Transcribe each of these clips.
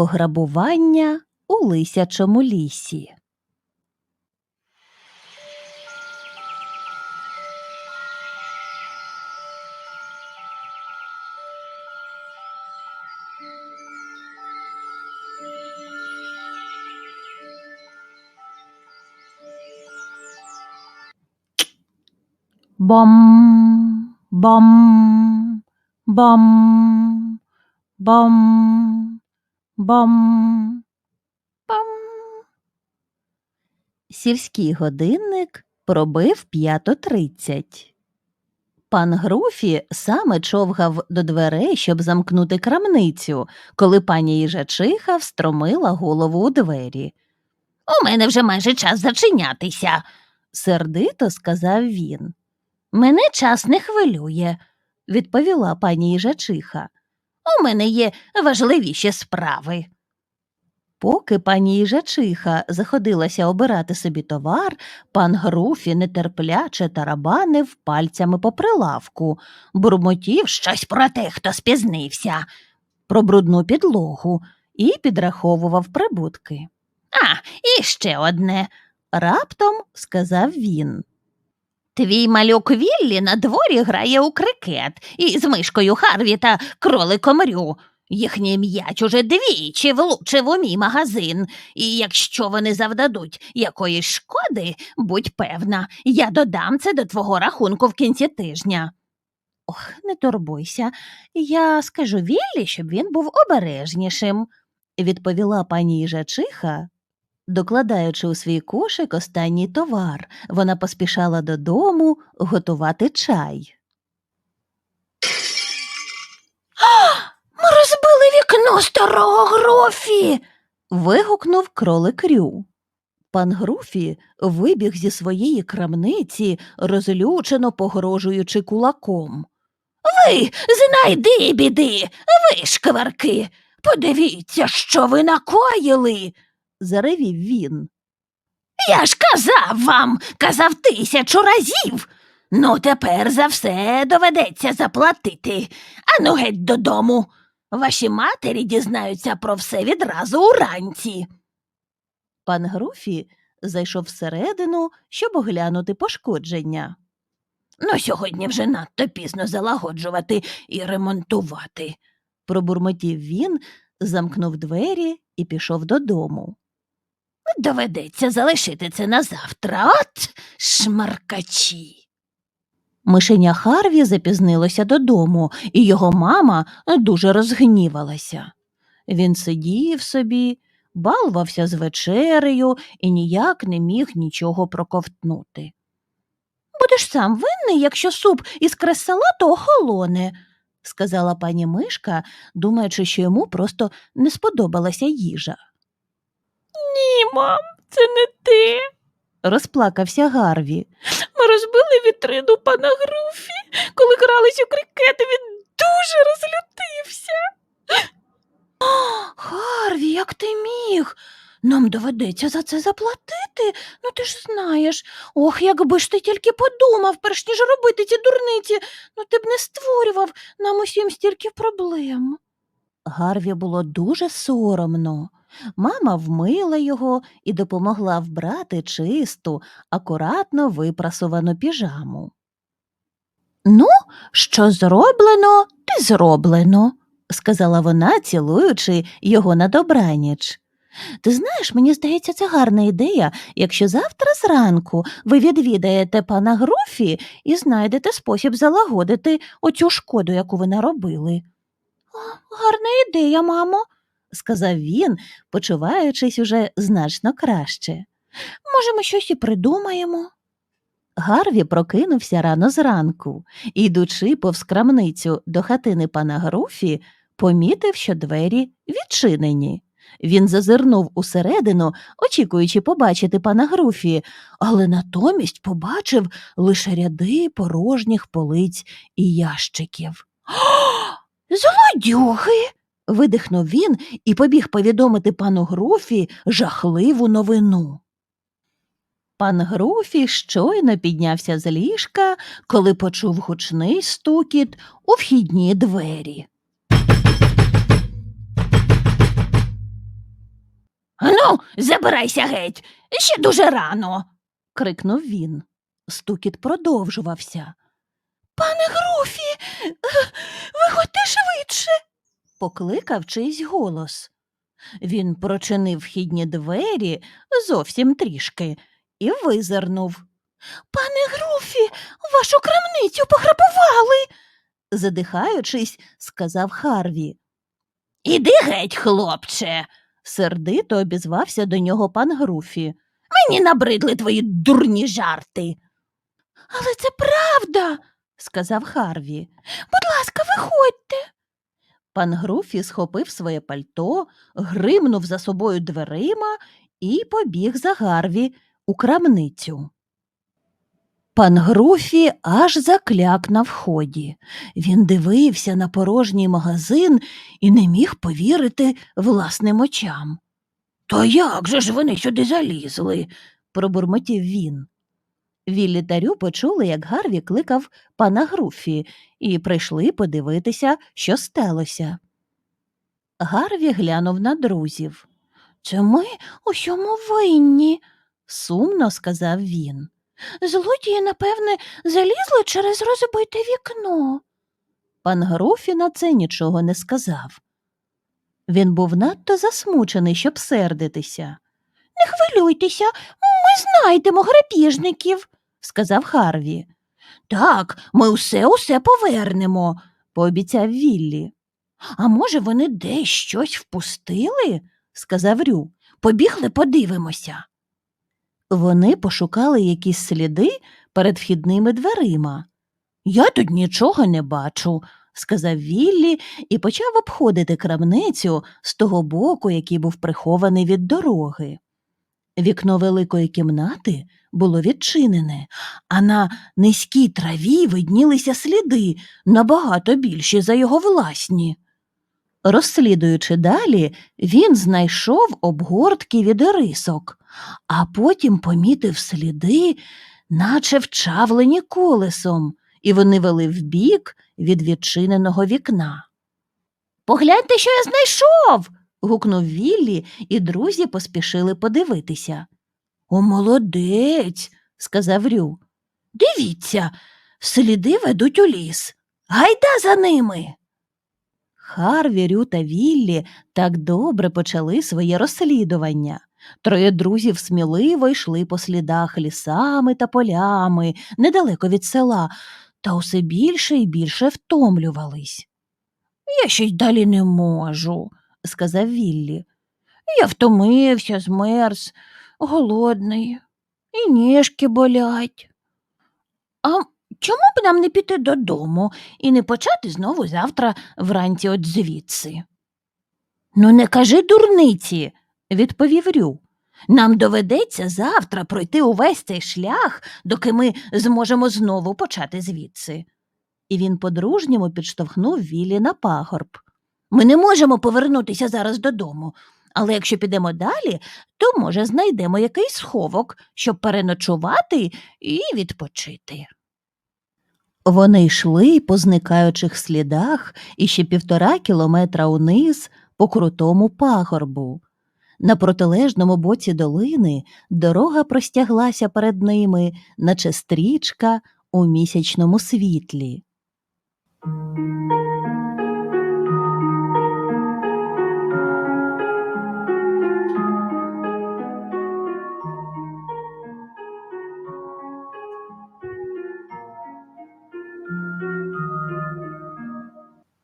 Пограбування у лисячому лісі. Бом, бом, бом, бом, бом, бом. Сільський годинник пробив п'ято тридцять. Пан Груфі саме човгав до дверей, щоб замкнути крамницю, коли пані їжачиха встромила голову у двері. У мене вже майже час зачинятися, сердито сказав він. Мене час не хвилює, відповіла пані їжачиха. У мене є важливіші справи. Поки пані їжачиха заходилася обирати собі товар, пан Груфі нетерпляче тарабанив пальцями по прилавку, бурмотів щось про те, хто спізнився, про брудну підлогу і підраховував прибутки. А, і ще одне, раптом сказав він. Твій малюк Віллі на дворі грає у крикет із мишкою Харві та кроликом Рю. Їхній м'яч уже двічі влучив у мій магазин, і якщо вони завдадуть якоїсь шкоди, будь певна, я додам це до твого рахунку в кінці тижня. Ох, не турбуйся, я скажу Віллі, щоб він був обережнішим, відповіла пані їжачиха, Докладаючи у свій кошик останній товар, вона поспішала додому готувати чай. Ми розбили вікно старого Грофі. вигукнув кролик Рю. Пан Груфі вибіг зі своєї крамниці, розлючено погрожуючи кулаком. Ви знайди біди, ви шкварки. Подивіться, що ви накоїли заревів він. Я ж казав вам, казав тисячу разів. Ну, тепер за все доведеться заплатити. Ану геть додому. Ваші матері дізнаються про все відразу уранці. Пан Груфі зайшов всередину, щоб оглянути пошкодження. Ну, сьогодні вже надто пізно залагоджувати і ремонтувати, пробурмотів він, замкнув двері і пішов додому. Доведеться залишити це на завтра. От шмаркачі. Мишеня Харві запізнилося додому, і його мама дуже розгнівалася. Він сидів собі, балвався з вечерею і ніяк не міг нічого проковтнути. Будеш сам винний, якщо суп із крес-салату охолоне, сказала пані Мишка, думаючи, що йому просто не сподобалася їжа. Ні, мам, це не ти. розплакався Гарві. Ми розбили вітрину пана Груфі, коли грались у крикети, він дуже розлютився. Гарві, як ти міг? Нам доведеться за це заплатити, ну ти ж знаєш. Ох, якби ж ти тільки подумав, перш ніж робити ці дурниці, ну ти б не створював нам усім стільки проблем. Гарві було дуже соромно. Мама вмила його і допомогла вбрати чисту, акуратно випрасувану піжаму. Ну, що зроблено, те зроблено, сказала вона, цілуючи його на добраніч. Ти знаєш, мені здається, це гарна ідея, якщо завтра зранку ви відвідаєте пана Груфі і знайдете спосіб залагодити оцю шкоду, яку ви наробили. Гарна ідея, мамо, сказав він, почуваючись уже значно краще. Може, ми щось і придумаємо. Гарві прокинувся рано зранку і, йдучи повз крамницю до хатини пана Груфі, помітив, що двері відчинені. Він зазирнув усередину, очікуючи побачити пана Груфі, але натомість побачив лише ряди порожніх полиць і ящиків. Злодюги. Видихнув він і побіг повідомити пану Груфі жахливу новину. Пан Груфі щойно піднявся з ліжка, коли почув гучний стукіт у вхідні двері. Ну, забирайся геть, ще дуже рано. крикнув він. Стукіт продовжувався. Пане Груфі, виходьте швидше. Покликав чийсь голос. Він прочинив вхідні двері зовсім трішки і визирнув. Пане Груфі, вашу крамницю пограбували, задихаючись, сказав Харві. Іди геть, хлопче, сердито обізвався до нього пан Груфі. Мені набридли твої дурні жарти. Але це правда, сказав Харві. Будь ласка, виходьте. Пан Груфі схопив своє пальто, гримнув за собою дверима і побіг за Гарві у крамницю. Пан Груфі аж закляк на вході. Він дивився на порожній магазин і не міг повірити власним очам. То як же ж вони сюди залізли? пробурмотів він. Віллі та Рю почули, як Гарві кликав пана Груфі, і прийшли подивитися, що сталося. Гарві глянув на друзів. Це ми усьому винні, сумно сказав він. Злодії, напевне, залізли через розбите вікно. Пан Груфі на це нічого не сказав. Він був надто засмучений, щоб сердитися. Не хвилюйтеся, ми знайдемо грабіжників, сказав Харві. Так, ми усе усе повернемо, пообіцяв Віллі. А може, вони десь щось впустили? сказав Рю. Побігли, подивимося. Вони пошукали якісь сліди перед вхідними дверима. Я тут нічого не бачу, сказав Віллі і почав обходити крамницю з того боку, який був прихований від дороги. Вікно великої кімнати було відчинене, а на низькій траві виднілися сліди набагато більші за його власні. Розслідуючи далі, він знайшов обгортки від рисок, а потім помітив сліди, наче вчавлені колесом, і вони вели вбік від відчиненого вікна. Погляньте, що я знайшов. Гукнув Віллі, і друзі поспішили подивитися. О, молодець, сказав Рю. Дивіться, сліди ведуть у ліс. Гайда за ними. Харві, Рю та Віллі так добре почали своє розслідування. Троє друзів сміливо йшли по слідах лісами та полями недалеко від села, та усе більше і більше втомлювались. Я щось далі не можу, сказав Віллі. Я втомився, змерз, голодний, і ніжки болять. А чому б нам не піти додому і не почати знову завтра вранці от звідси? Ну, не кажи дурниці, відповів Рю. Нам доведеться завтра пройти увесь цей шлях, доки ми зможемо знову почати звідси. І він по-дружньому підштовхнув Віллі на пагорб. Ми не можемо повернутися зараз додому, але якщо підемо далі, то, може, знайдемо якийсь сховок, щоб переночувати і відпочити. Вони йшли по зникаючих слідах і ще півтора кілометра униз по крутому пагорбу. На протилежному боці долини дорога простяглася перед ними, наче стрічка у місячному світлі.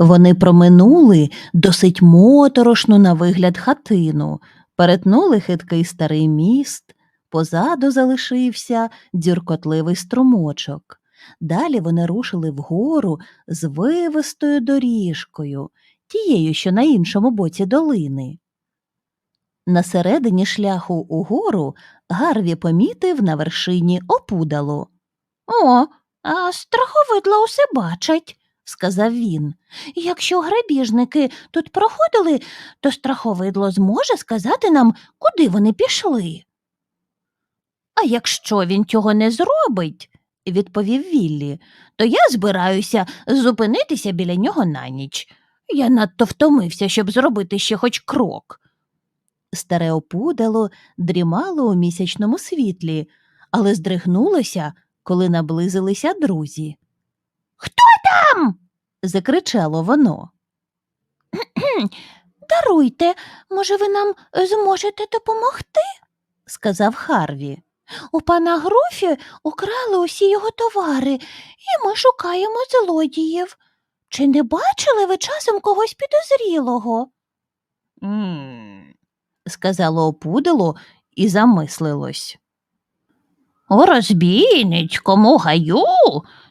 Вони проминули досить моторошну на вигляд хатину, перетнули хиткий старий міст, позаду залишився дзюркотливий струмочок. Далі вони рушили вгору з вивистою доріжкою, тією, що на іншому боці долини. На середині шляху угору Гарві помітив на вершині опудало. О, а страховидла усе бачать, сказав він. Якщо грабіжники тут проходили, то страховидло зможе сказати нам, куди вони пішли. А якщо він цього не зробить, відповів Віллі, то я збираюся зупинитися біля нього на ніч. Я надто втомився, щоб зробити ще хоч крок. Старе опудало дрімало у місячному світлі, але здригнулося, коли наблизилися друзі. Хто там? Закричало воно. Даруйте, може, ви нам е, зможете допомогти? сказав Харві. У пана Груфі украли усі його товари, і ми шукаємо злодіїв. Чи не бачили ви часом когось підозрілого? сказало опудало і замислилось. У розбійницькому гаю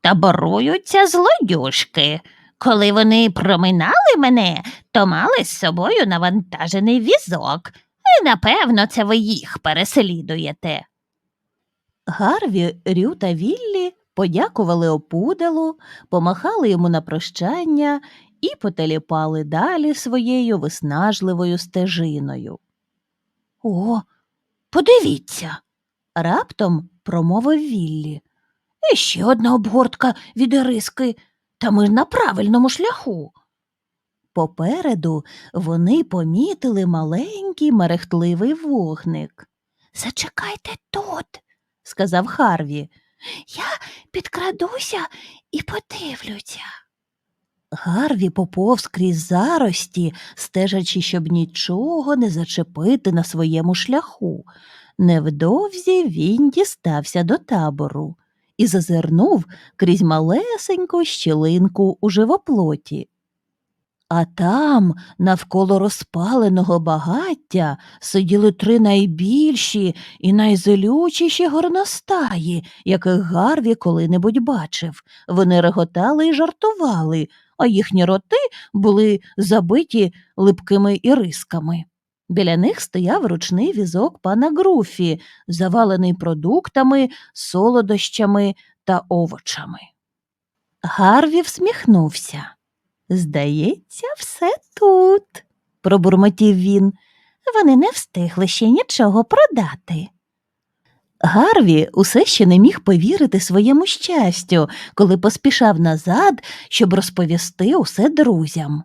таборуються злодюжки. Коли вони проминали мене, то мали з собою навантажений візок. І, напевно, це ви їх переслідуєте. Гарві, Рю та Віллі подякували опудалу, помахали йому на прощання і потеліпали далі своєю виснажливою стежиною. О, подивіться. раптом промовив Віллі. І ще одна обгортка від іриски, та ми на правильному шляху. Попереду вони помітили маленький мерехтливий вогник. Зачекайте тут, сказав Харві. Я підкрадуся і подивлюся. Гарві поповз крізь зарості, стежачи, щоб нічого не зачепити на своєму шляху. Невдовзі він дістався до табору і зазирнув крізь малесеньку щілинку у живоплоті. А там, навколо розпаленого багаття, сиділи три найбільші і найзелючіші горностаї, яких Гарві коли-небудь бачив. Вони реготали і жартували, а їхні роти були забиті липкими ірисками. Біля них стояв ручний візок пана Груфі, завалений продуктами, солодощами та овочами. Гарві всміхнувся. Здається, все тут, пробурмотів він. Вони не встигли ще нічого продати. Гарві усе ще не міг повірити своєму щастю, коли поспішав назад, щоб розповісти усе друзям.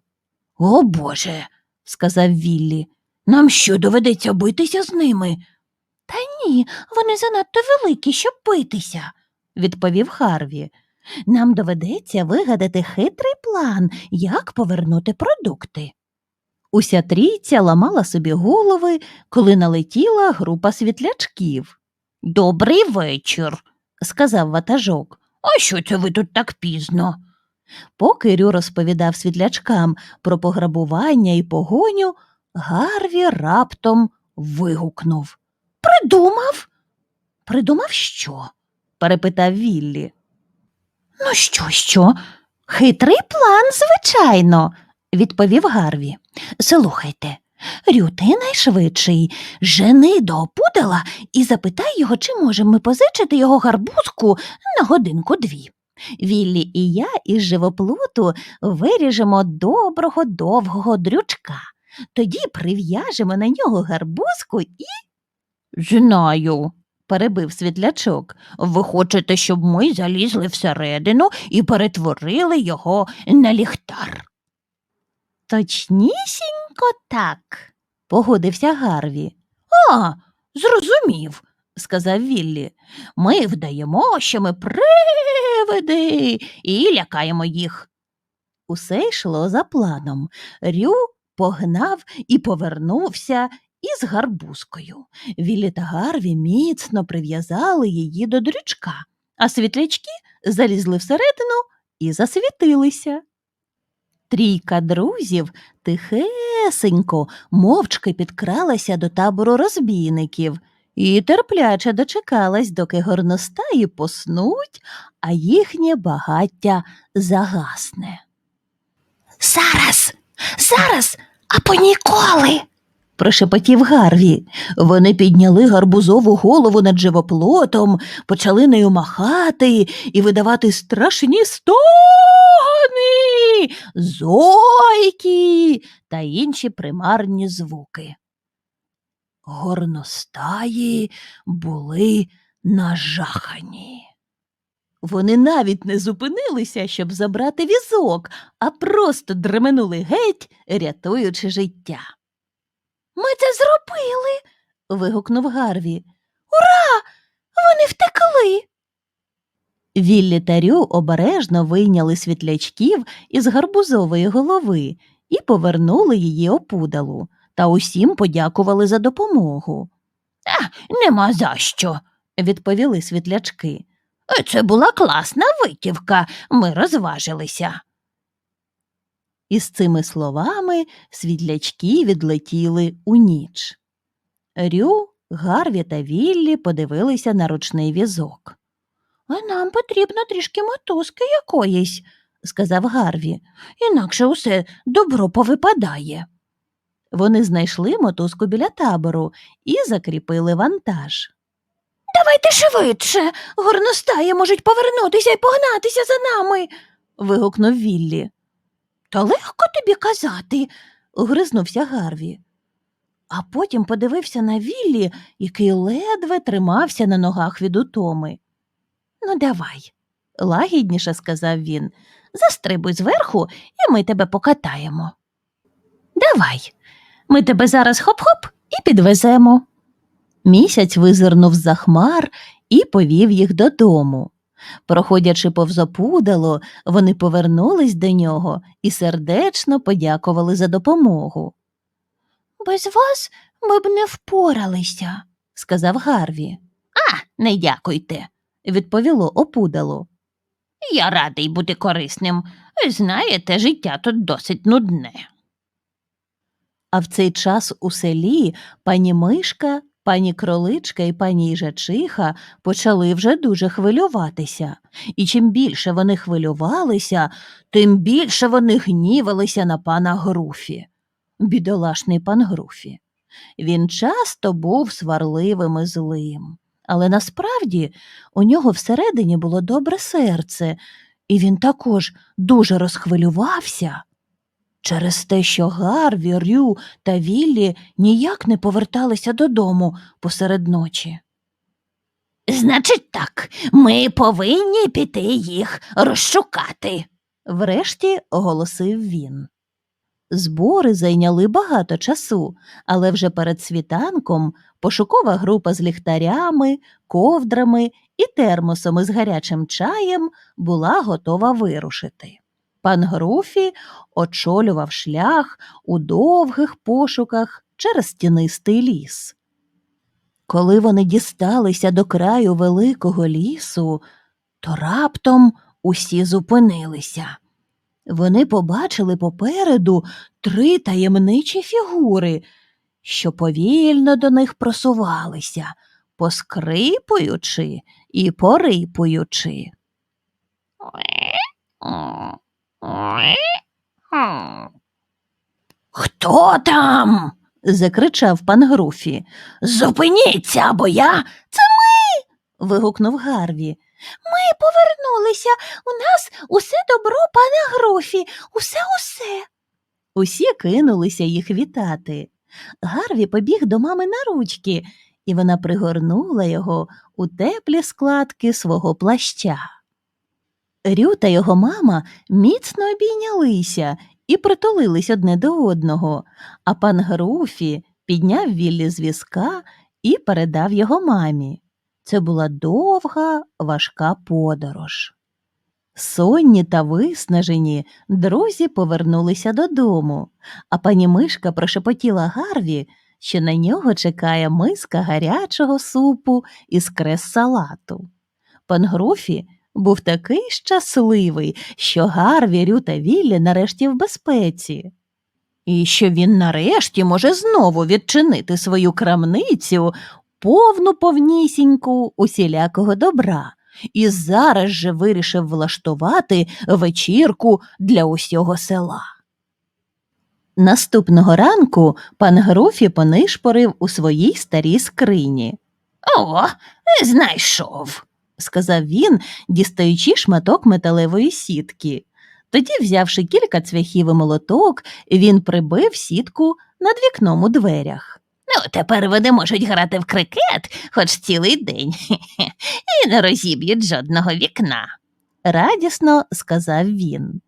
О Боже, сказав Віллі, нам що доведеться битися з ними? Та ні, вони занадто великі, щоб битися, відповів Харві. Нам доведеться вигадати хитрий план, як повернути продукти. Уся трійця ламала собі голови, коли налетіла група світлячків. Добрий вечір, сказав ватажок. А що це ви тут так пізно? Поки Рю розповідав світлячкам про пограбування і погоню, Гарві раптом вигукнув. Придумав? Придумав що? перепитав Віллі. Ну, що, що? Хитрий план, звичайно, відповів Гарві. Слухайте, Рю, ти найшвидший. Жени до опудала і запитай його, чи можемо ми позичити його гарбузку на годинку дві. Віллі і я із живоплуту виріжемо доброго довгого дрючка. Тоді прив'яжемо на нього гарбузку і. Знаю, перебив світлячок. Ви хочете, щоб ми залізли всередину і перетворили його на ліхтар. Точнісінько так, погодився Гарві. А, зрозумів, сказав Віллі. Ми вдаємо, що ми привиди і лякаємо їх. Усе йшло за планом. Рю погнав і повернувся із гарбузкою. Віллі та Гарві міцно прив'язали її до дрючка, а світлячки залізли всередину і засвітилися. Трійка друзів тихесенько, мовчки підкралася до табору розбійників і терпляче дочекалась, доки горностаї поснуть, а їхнє багаття загасне. Зараз, зараз, або ніколи. прошепотів Гарві. Вони підняли гарбузову голову над живоплотом, почали нею махати і видавати страшні стогони, зойки та інші примарні звуки. Горностаї були нажахані. Вони навіть не зупинилися, щоб забрати візок, а просто дременули геть, рятуючи життя. Ми це зробили. вигукнув Гарві. Ура! Вони втекли. Віллі та Рю обережно вийняли світлячків із гарбузової голови і повернули її опудалу, та усім подякували за допомогу. А, нема за що, відповіли світлячки. «Е, Це була класна витівка, ми розважилися. Із цими словами світлячки відлетіли у ніч. Рю, Гарві та Віллі подивилися на ручний візок. А нам потрібно трішки мотузки якоїсь, сказав Гарві, інакше усе добро повипадає. Вони знайшли мотузку біля табору і закріпили вантаж. Давайте швидше. Горностаї можуть повернутися і погнатися за нами. вигукнув Віллі. Та легко тобі казати, гризнувся Гарві. А потім подивився на Віллі, який ледве тримався на ногах від утоми. Ну, давай, лагідніше сказав він. Застрибуй зверху, і ми тебе покатаємо. Давай, ми тебе зараз хоп-хоп і підвеземо. Місяць визирнув з-за хмар і повів їх додому. Проходячи повз опудало, вони повернулись до нього і сердечно подякували за допомогу. Без вас ми б не впоралися, сказав Гарві. А, не дякуйте, відповіло опудало. Я радий бути корисним. Знаєте, життя тут досить нудне. А в цей час у селі пані Мишка, пані Кроличка і пані Їжачиха почали вже дуже хвилюватися, і чим більше вони хвилювалися, тим більше вони гнівалися на пана Груфі. Бідолашний пан Груфі. Він часто був сварливим і злим, але насправді у нього всередині було добре серце, і він також дуже розхвилювався через те, що Гарві, Рю та Віллі ніяк не поверталися додому посеред ночі. Значить, так, ми повинні піти їх розшукати, врешті оголосив він. Збори зайняли багато часу, але вже перед світанком пошукова група з ліхтарями, ковдрами і термосом із гарячим чаєм була готова вирушити. Пан Груфі очолював шлях у довгих пошуках через тінистий ліс. Коли вони дісталися до краю великого лісу, то раптом усі зупинилися. Вони побачили попереду три таємничі фігури, що повільно до них просувалися, поскрипуючи і порипуючи. Хто там? закричав пан Груфі. Зупиніться, або я. Це ми. вигукнув Гарві. Ми повернулися. У нас усе добро, пане Груфі, усе усе. Усі кинулися їх вітати. Гарві побіг до мами на ручки, і вона пригорнула його у теплі складки свого плаща. Рю та його мама міцно обійнялися і притулились одне до одного, а пан Груфі підняв Віллі з візка і передав його мамі. Це була довга, важка подорож. Сонні та виснажені друзі повернулися додому, а пані Мишка прошепотіла Гарві, що на нього чекає миска гарячого супу із крес салату. Пан Груфі був такий щасливий, що Гарві, Рю та Віллі нарешті в безпеці. І що він нарешті може знову відчинити свою крамницю, повну повнісіньку усілякого добра, і зараз же вирішив влаштувати вечірку для усього села. Наступного ранку пан Груфі понишпорив у своїй старій скрині. О, знайшов, сказав він, дістаючи шматок металевої сітки. Тоді, взявши кілька цвяхів і молоток, він прибив сітку над вікном у дверях. Ну, тепер вони можуть грати в крикет хоч цілий день і не розіб'ють жодного вікна, радісно сказав він.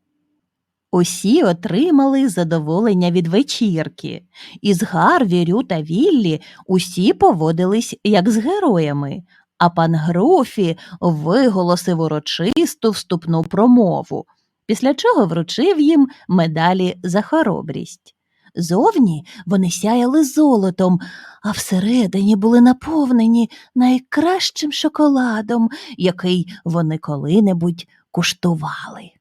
Усі отримали задоволення від вечірки. Із Гарві, Рю та Віллі усі поводились як з героями, а пан Груфі виголосив урочисту вступну промову, після чого вручив їм медалі за хоробрість. Зовні вони сяяли золотом, а всередині були наповнені найкращим шоколадом, який вони коли-небудь куштували.